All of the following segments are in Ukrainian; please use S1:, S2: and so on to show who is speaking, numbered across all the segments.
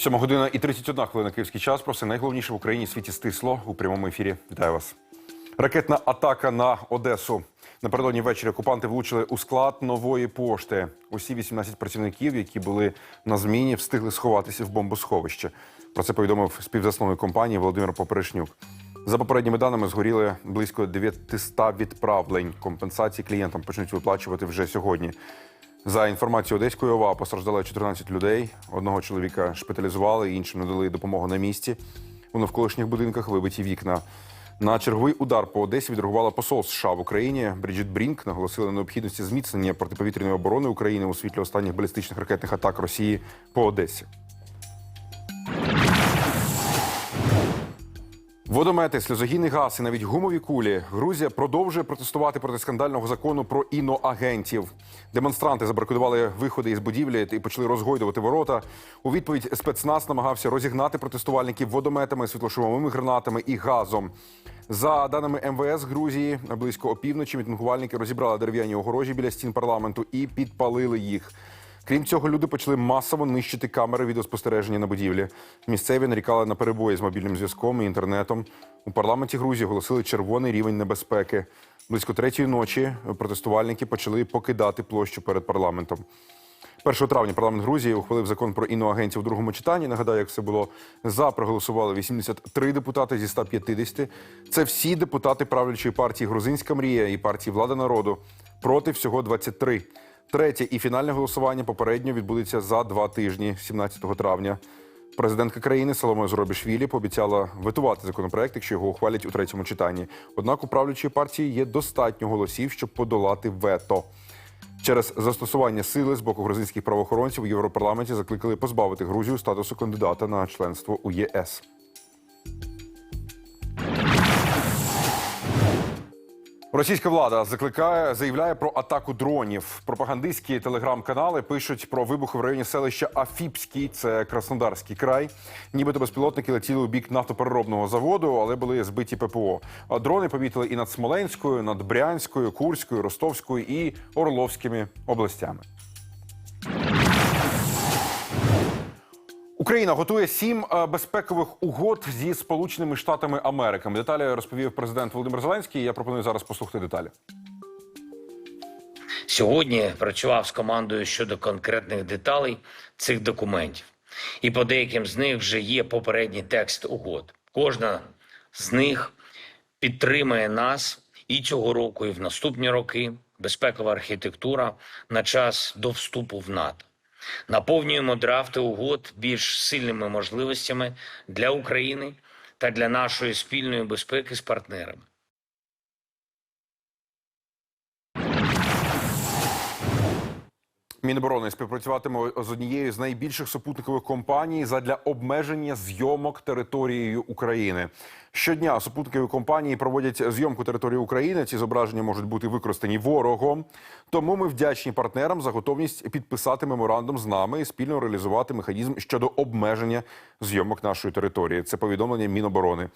S1: Сьома година і 31 хвилина київський час. Про все найголовніше в Україні світі стисло у прямому ефірі. Вітаю вас. Ракетна атака на Одесу. Напередодні ввечері окупанти влучили у склад нової пошти. Усі 18 працівників, які були на зміні, встигли сховатися в бомбосховище. Про це повідомив співзасновник компанії Володимир Поперешнюк. За попередніми даними згоріли близько 900 відправлень. Компенсації клієнтам почнуть виплачувати вже сьогодні. За інформацією Одеської ОВА постраждали 14 людей. Одного чоловіка шпиталізували, іншим надали допомогу на місці. У навколишніх будинках вибиті вікна. На черговий удар по Одесі відреагувала посол США в Україні. Бріджит Брінк наголосила на необхідності зміцнення протиповітряної оборони України у світлі останніх балістичних ракетних атак Росії по Одесі. Водомети, сльозогінний газ і навіть гумові кулі. Грузія продовжує протестувати проти скандального закону про іноагентів. Демонстранти забаркодували виходи із будівлі і почали розгойдувати ворота. У відповідь спецназ намагався розігнати протестувальників водометами, світлошумовими гранатами і газом. За даними МВС Грузії, близько опівночі мітингувальники розібрали дерев'яні огорожі біля стін парламенту і підпалили їх. Крім цього, люди почали масово нищити камери відеоспостереження на будівлі. Місцеві нарікали на перебої з мобільним зв'язком і інтернетом. У парламенті Грузії оголосили червоний рівень небезпеки. Близько третьої ночі протестувальники почали покидати площу перед парламентом. 1 травня парламент Грузії ухвалив закон про іноагентів у другому читанні. Нагадаю, як все було за проголосували 83 депутати зі 150. Це всі депутати правлячої партії Грузинська мрія і партії Влада народу. Проти всього 23. Третє і фінальне голосування попередньо відбудеться за два тижні, 17 травня. Президентка країни Соломе Зробішвілі пообіцяла ветувати законопроект, якщо його ухвалять у третьому читанні. Однак у правлячої партії є достатньо голосів, щоб подолати вето. Через застосування сили з боку грузинських правоохоронців у Європарламенті закликали позбавити Грузію статусу кандидата на членство у ЄС. Російська влада закликає, заявляє про атаку дронів. Пропагандистські телеграм-канали пишуть про вибух в районі селища Афіпський, це Краснодарський край. Нібито безпілотники летіли у бік нафтопереробного заводу, але були збиті ППО. А дрони помітили і над Смоленською, над Брянською, Курською, Ростовською і Орловськими областями. Україна готує сім е, безпекових угод зі Сполученими Штатами Америки. Деталі розповів президент Володимир Зеленський. Я пропоную зараз послухати деталі.
S2: Сьогодні працював з командою щодо конкретних деталей цих документів, і по деяким з них вже є попередній текст угод. Кожна з них підтримує нас і цього року, і в наступні роки. Безпекова архітектура на час до вступу в НАТО. Наповнюємо драфти угод більш сильними можливостями для України та для нашої спільної безпеки з партнерами.
S1: Міноборони співпрацюватиме з однією з найбільших супутникових компаній задля обмеження зйомок територією України. Щодня супутникові компанії проводять зйомку території України. Ці зображення можуть бути використані ворогом. Тому ми вдячні партнерам за готовність підписати меморандум з нами і спільно реалізувати механізм щодо обмеження зйомок нашої території. Це повідомлення Міноборони.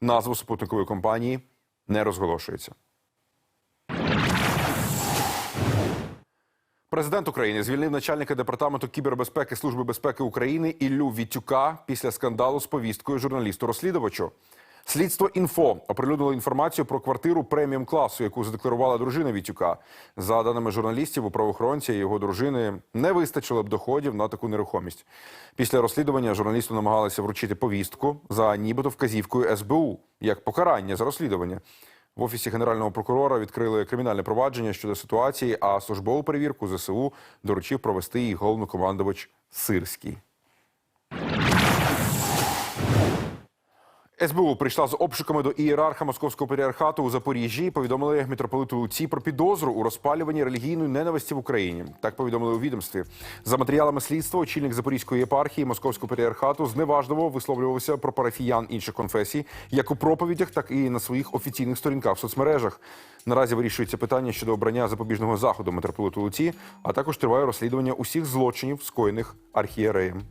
S1: Назва супутникової компанії не розголошується. Президент України звільнив начальника департаменту кібербезпеки Служби безпеки України Іллю Вітюка після скандалу з повісткою журналісту-розслідувачу. Слідство інфо оприлюднило інформацію про квартиру преміум класу, яку задекларувала дружина Вітюка. За даними журналістів, у правоохоронця і його дружини не вистачило б доходів на таку нерухомість. Після розслідування журналісту намагалися вручити повістку за нібито вказівкою СБУ як покарання за розслідування. В офісі генерального прокурора відкрили кримінальне провадження щодо ситуації, а службову перевірку ЗСУ доручив провести її головнокомандувач Сирський. СБУ прийшла з обшуками до ієрарха Московського патріархату у Запоріжжі. Повідомили митрополиту Луці про підозру у розпалюванні релігійної ненависті в Україні. Так повідомили у відомстві. За матеріалами слідства, очільник Запорізької єпархії Московського патріархату зневажливо висловлювався про парафіян інших конфесій, як у проповідях, так і на своїх офіційних сторінках в соцмережах. Наразі вирішується питання щодо обрання запобіжного заходу митрополиту Луці, а також триває розслідування усіх злочинів, скоєних архієреєм.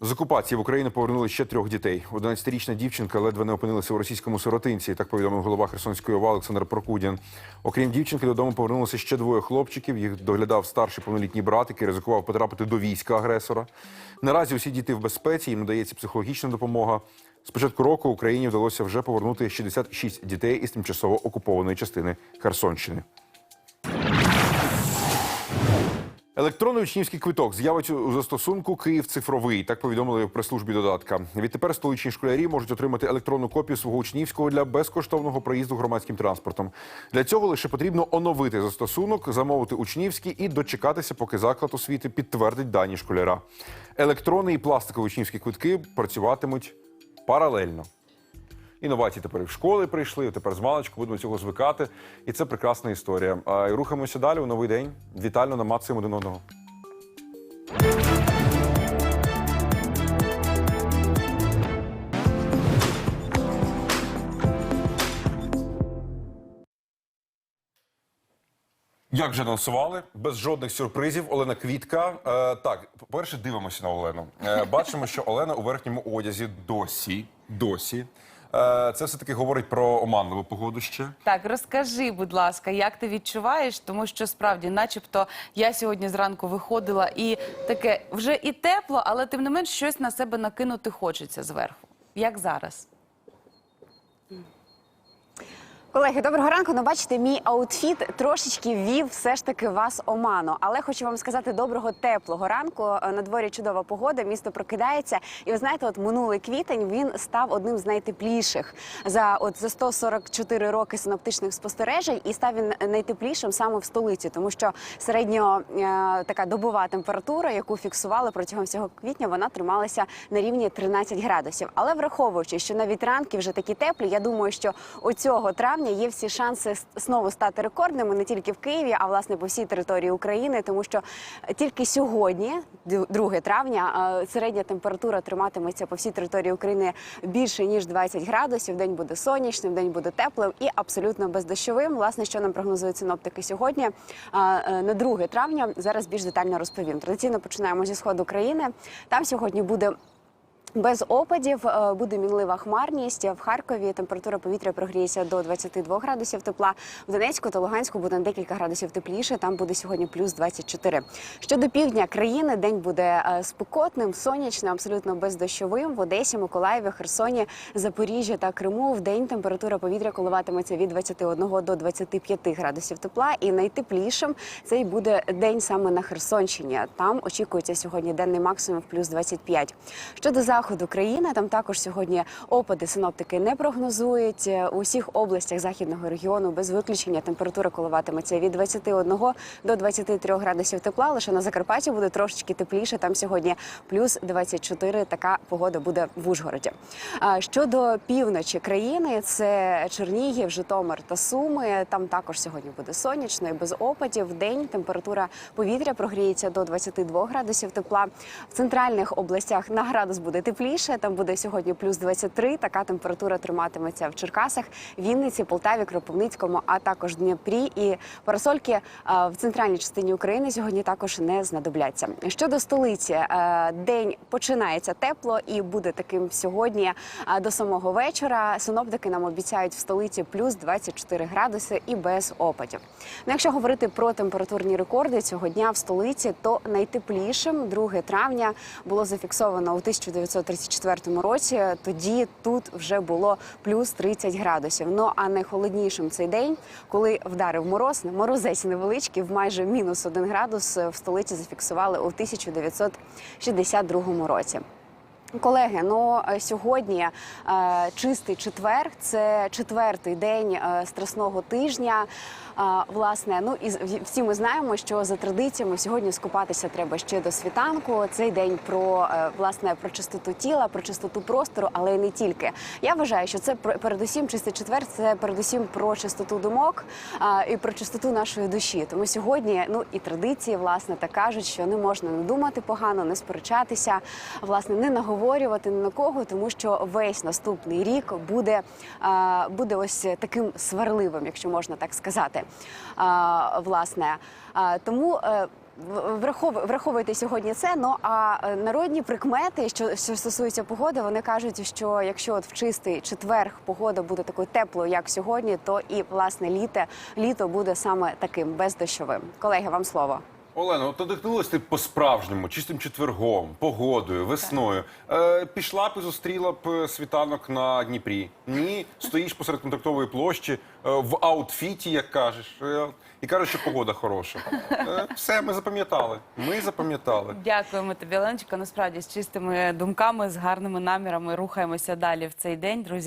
S1: З окупації в Україну повернули ще трьох дітей. 11-річна дівчинка ледве не опинилася у російському сиротинці. Так повідомив голова Херсонської ОВА Олександр Прокудін. Окрім дівчинки, додому повернулося ще двоє хлопчиків. Їх доглядав старший повнолітній брат, який ризикував потрапити до війська агресора. Наразі усі діти в безпеці, їм надається психологічна допомога. З початку року Україні вдалося вже повернути 66 дітей із тимчасово окупованої частини Херсонщини. Електронний учнівський квиток з'явиться у застосунку Київ цифровий. Так повідомили в прес-службі додатка. Відтепер столичні школярі можуть отримати електронну копію свого учнівського для безкоштовного проїзду громадським транспортом. Для цього лише потрібно оновити застосунок, замовити учнівський і дочекатися, поки заклад освіти підтвердить дані школяра. Електронний і пластикові учнівські квитки працюватимуть паралельно. Інновації тепер і в школи прийшли, тепер з маличку будемо цього звикати. І це прекрасна історія. А і рухаємося далі у новий день. Вітально намацуємо один одного. Як вже анонсували, без жодних сюрпризів. Олена Квітка. Е, так, по-перше, дивимося на Олену. Е, бачимо, що Олена у верхньому одязі досі. Досі. Е, це все таки говорить про оманливу погоду ще.
S3: Так, розкажи, будь ласка, як ти відчуваєш, тому що справді, начебто, я сьогодні зранку виходила і таке вже і тепло, але тим не менш щось на себе накинути хочеться зверху. Як зараз?
S4: Колеги, доброго ранку. Ну, бачите, мій аутфіт трошечки вів все ж таки вас оману. Але хочу вам сказати доброго теплого ранку. Е, На дворі чудова погода, місто прокидається. І ви знаєте, от минулий квітень він став одним з найтепліших за от за 144 роки синоптичних спостережень, і став він найтеплішим саме в столиці, тому що середньо е, така добова температура, яку фіксували протягом всього квітня, вона трималася на рівні 13 градусів. Але враховуючи, що навіть ранки вже такі теплі, я думаю, що у цього травня є всі шанси знову стати рекордними не тільки в Києві, а власне по всій території України, тому що тільки сьогодні, д- 2 травня, е, середня температура триматиметься по всій території України більше ніж 20 градусів. День буде сонячним, день буде теплим і абсолютно бездощовим. Власне, що нам прогнозують синоптики сьогодні е, на 2 травня. Зараз більш детально розповім. Традиційно починаємо зі сходу країни. Там сьогодні буде. Без опадів е, буде мінлива хмарність. В Харкові температура повітря прогріється до 22 градусів тепла. В Донецьку та Луганську буде на декілька градусів тепліше. Там буде сьогодні плюс 24. Щодо півдня країни, день буде е, спекотним, сонячним, абсолютно бездощовим. В Одесі, Миколаєві, Херсоні, Запоріжжі та Криму в день температура повітря коливатиметься від 21 до 25 градусів тепла. І найтеплішим цей буде день саме на Херсонщині. Там очікується сьогодні денний максимум в плюс 25. Щодо заходу країни, там також сьогодні опади синоптики не прогнозують. Е, У всіх областях західного регіону без виключення температура коливатиметься від 21 до 23 градусів тепла. Лише на Закарпатті буде трошечки тепліше. Там сьогодні плюс 24. Така погода буде в Ужгороді. Щодо півночі країни, це Чернігів, Житомир та Суми. Там також сьогодні буде сонячно і без опадів. В день температура повітря прогріється до 22 градусів тепла. В центральних областях на градус буде тепліше. Там буде сьогодні плюс 23. Така температура триматиметься в Черкасах, Вінниці, Полтаві, Кропивницькому, а також Дніпрі і парасольки в центральній частині України сьогодні також не знадобляться. Щодо столиці, е, день починається тепло і буде таким сьогодні а, до самого вечора. Синоптики нам обіцяють в столиці плюс 24 градуси і без опадів. Ну, якщо говорити про температурні рекорди цього дня в столиці, то найтеплішим 2 травня було зафіксовано у 1934 році. Тоді тут вже було плюс 30 градусів. Ну а найхолоднішим цей день, коли вдарив мороз, морозець невеличкий, в майже мінус 1 градус в столиці зафіксували у 1962 році. Колеги, ну е, сьогодні е, чистий четвер. Це четвертий день е, страсного тижня. Е, власне, ну і всі ми знаємо, що за традиціями сьогодні скупатися треба ще до світанку. Цей день про е, власне про чистоту тіла, про чистоту простору, але й не тільки. Я вважаю, що це передусім чистий четвер. Це передусім про чистоту думок е, і про чистоту нашої душі. Тому сьогодні, ну і традиції, власне, так кажуть, що не можна не думати погано, не сперечатися, власне, не наговорювати ні на кого, тому що весь наступний рік буде, буде ось таким сварливим, якщо можна так сказати. Власне, тому. е, врахов- враховуйте сьогодні це. Ну а народні прикмети, що, що стосується погоди, вони кажуть, що якщо от в чистий четверг погода буде такою теплою, як сьогодні, то і власне літо, літо буде саме таким бездощовим. Колеги, вам слово.
S1: Олено, от надихнулась ти по-справжньому, чистим четвергом, погодою, весною. Е, пішла б і зустріла б е, світанок на Дніпрі. Ні, стоїш посеред контрактової площі е, в аутфіті, як кажеш, е, і кажеш, що погода хороша. Е, все, ми запам'ятали. Ми запам'ятали.
S3: Дякуємо тобі, Оленочка. Насправді з чистими думками, з гарними намірами рухаємося далі в цей день, друзі.